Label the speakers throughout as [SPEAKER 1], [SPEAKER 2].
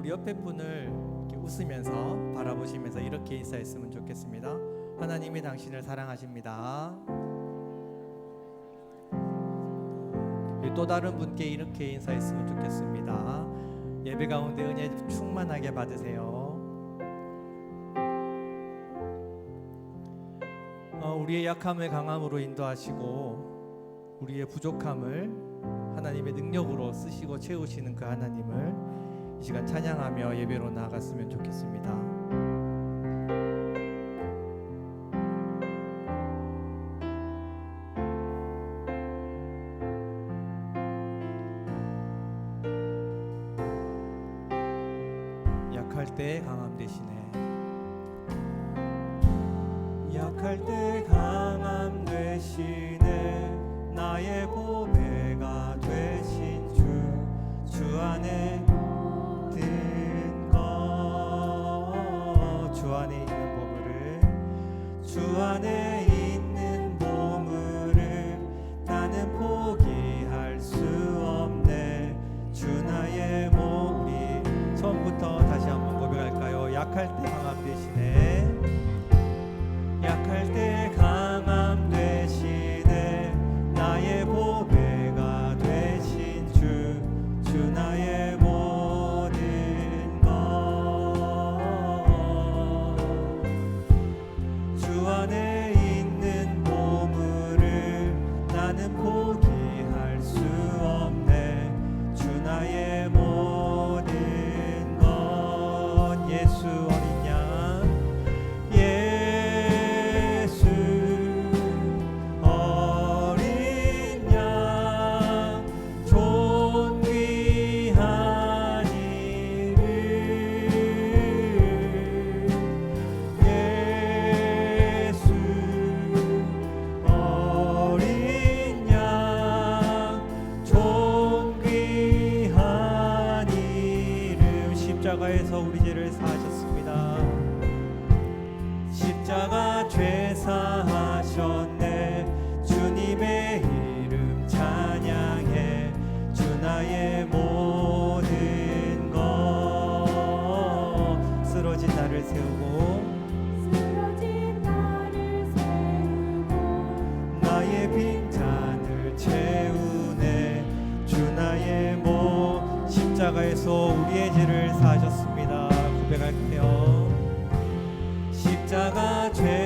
[SPEAKER 1] 우리 옆에 분을 웃으면서 바라보시면서 이렇게 인사했으면 좋겠습니다. 하나님이 당신을 사랑하십니다. 또 다른 분께 이렇게 인사했으면 좋겠습니다. 예배 가운데 은혜 충만하게 받으세요. 어, 우리의 약함을 강함으로 인도하시고 우리의 부족함을 하나님의 능력으로 쓰시고 채우시는 그 하나님을 이 시간 찬양하며 예배로 나아갔으면 좋겠습니다. 때 강함 대신에 약할 때 강함 되시네 십자가에서 우리의 죄를 사하셨습니다. 고백할게요. 십자가 죄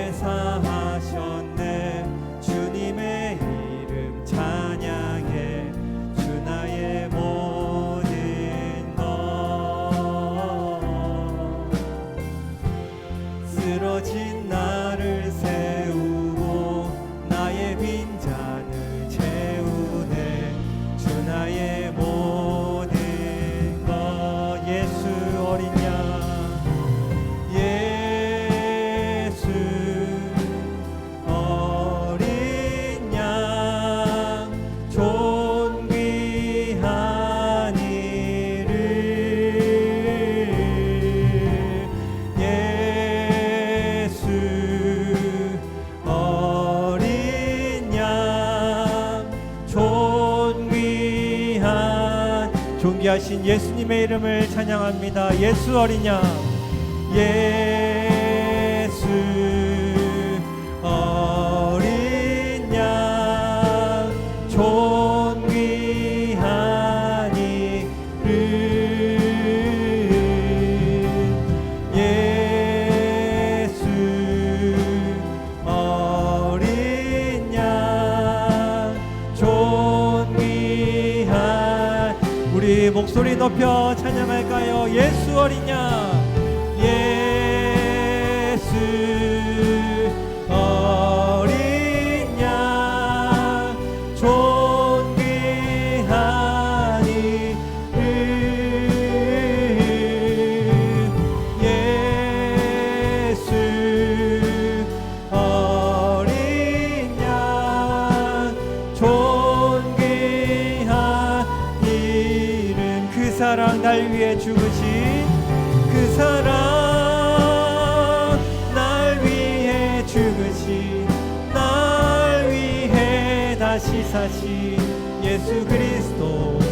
[SPEAKER 1] 예수님의 이름을 찬양합니다. 예수 어린 양. 예 높여 찬양할까요? 예수 어린 양 날 위해 죽으신 그 사랑 날 위해 죽으신 날 위해 다시 사신 예수 그리스도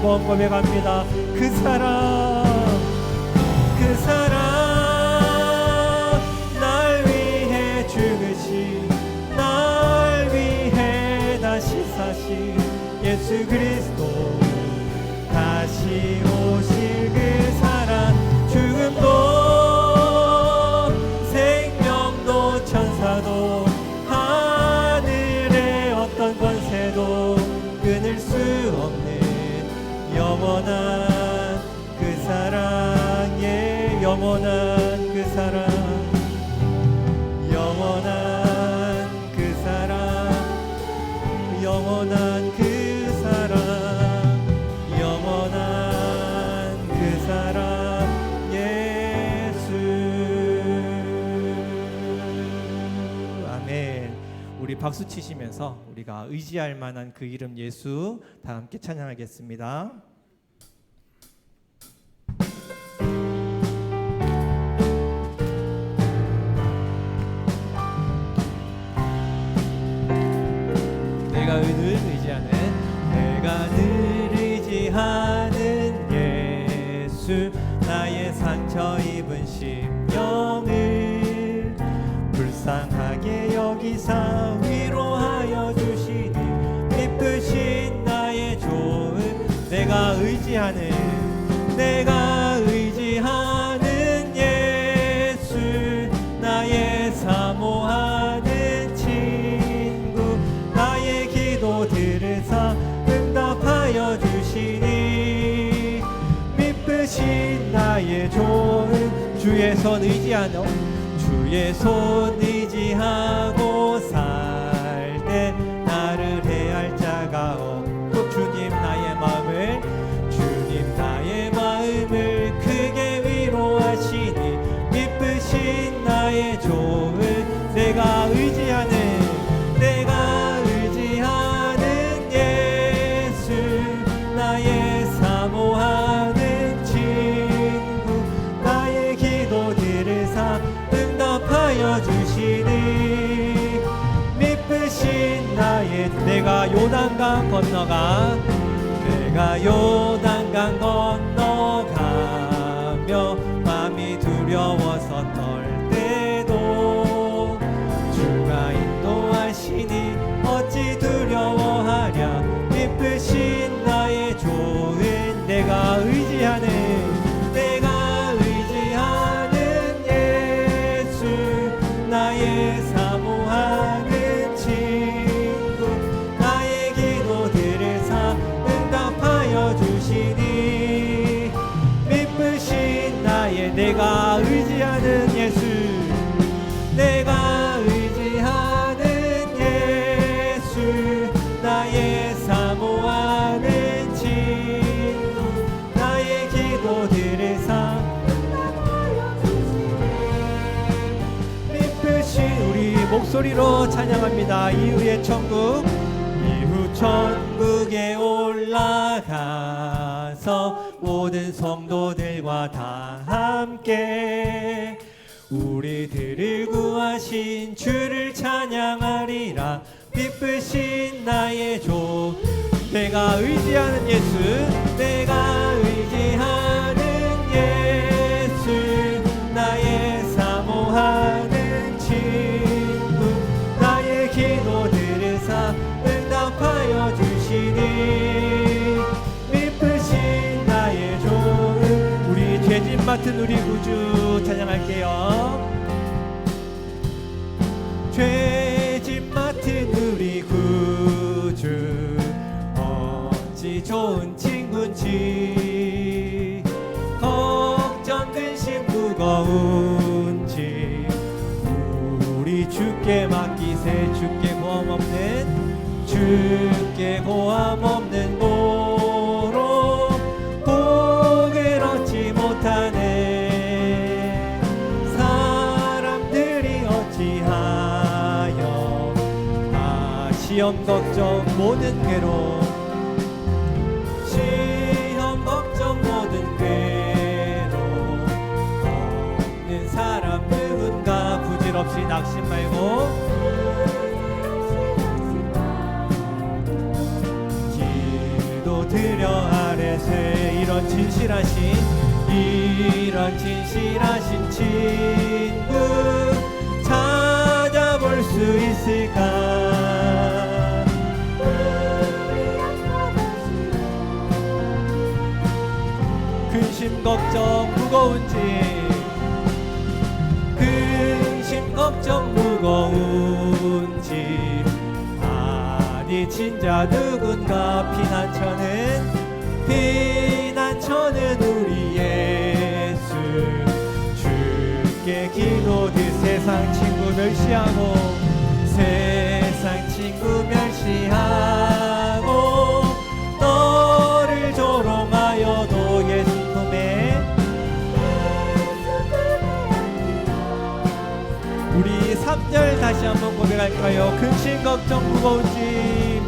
[SPEAKER 1] 한번 고백합니다. 그 사랑, 그 사랑, 날 위해 죽으신, 날 위해 다시 사신 예수 그리스도. 다시 오 영원한 그 사랑의 영원한 그 사랑 영원한 그 사랑 영원한 그 사랑 영원한 그 사랑 예수. 박수 치시면서 우리가 의지할 만한 그 이름 예수 다 함께 찬양하겠습니다. 내가 늘 의지하는 내가 늘 의지하는 예수 나의 상처 좋은 주의 손 의지하노. 주의 손 의지하고 건너가. 내가 요단강 건너 목소리로 찬양합니다. 이후의 천국 이후 천국에 올라가서 모든 성도들과 다 함께 우리들을 구하신 주를 찬양하리라. 기쁘신 나의 조 내가 의지하는 예수 내가 의지하는 우리 구주 찬양할게요. 죄짐 맡은 우리 구주 어찌 좋은 친구인지 걱정 근심 무거운지 우리 주께 맡기세 주께 고함 없는 주께 고함 없는 고 시험 걱정 모든 괴로 시험 걱정 모든 괴로 없는 사람 누군가 부질없이 낙심 말고. 기도 드려 아래 진실하신 이런 진실하신 친구 찾아볼 수 있을까 걱정 무거운지. 근심 걱정 무거운지. 아니 진짜 누군가 피난처는 피난처는 우리 예수. 주께 기도드 세상 친구 멸시하고 할까요? 근심 걱정 무거운지.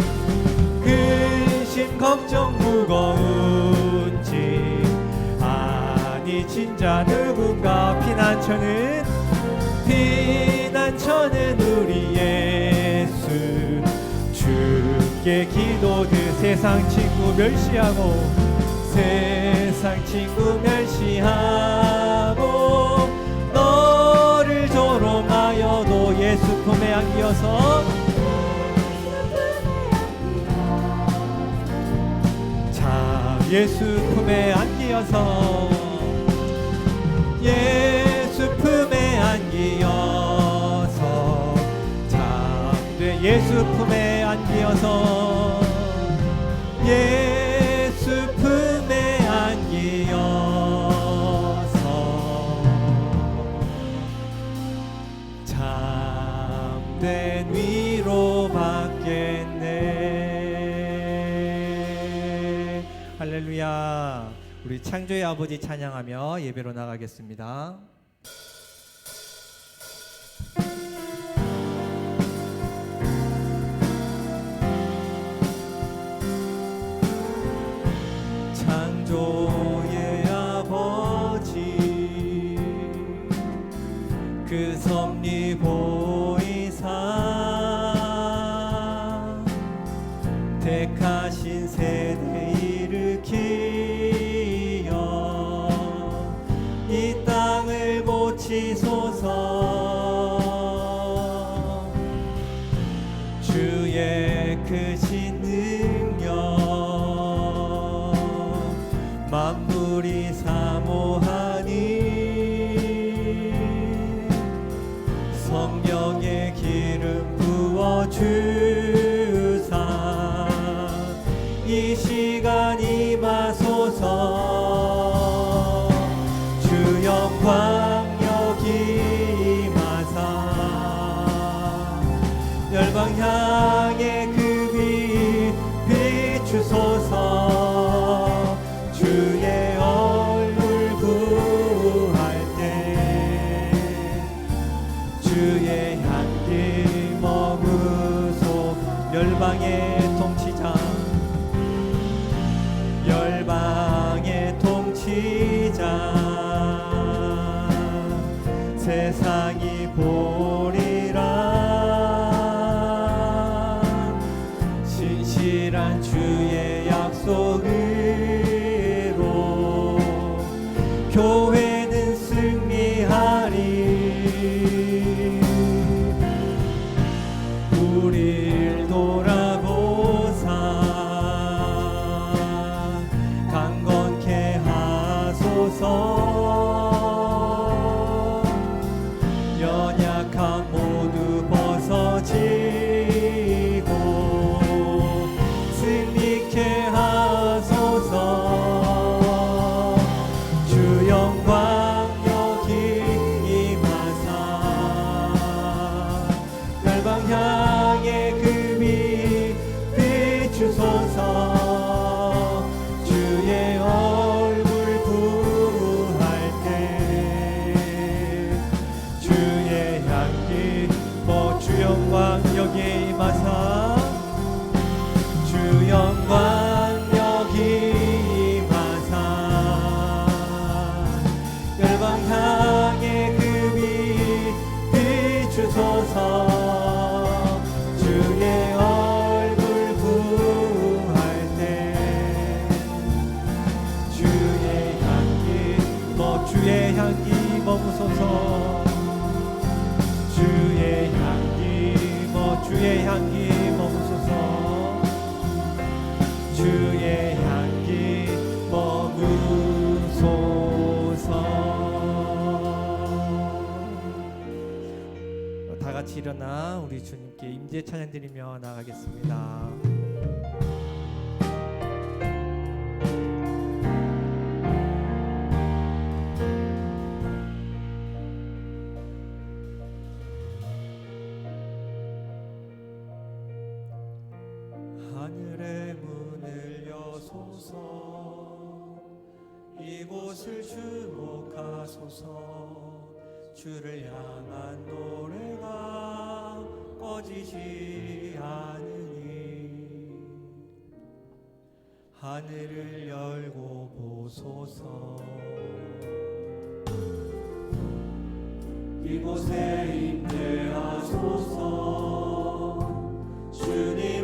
[SPEAKER 1] 근심 걱정 무거운지. 아니 진짜 누군가 피난처는 피난처는 우리 예수. 주께 기도 드 세상 친구 멸시하고 세상 친구 멸시하고 안기어서. 자 예수 품에 안기어서. 예수 품에 안기어서. 잠대 예수 품에 안기어서. 예 창조의 아버지 찬양하며 예배로 나가겠습니다 이 시간 임하소서 일어나 우리 주님께 임재 찬양 드리며 나가겠습니다. 하늘의 문을 여소서 이곳을 주목하소서 주를 향한 노래가 꺼지지 않으니 하늘을 열고 보소서. 이곳에 임재하소서. 주님을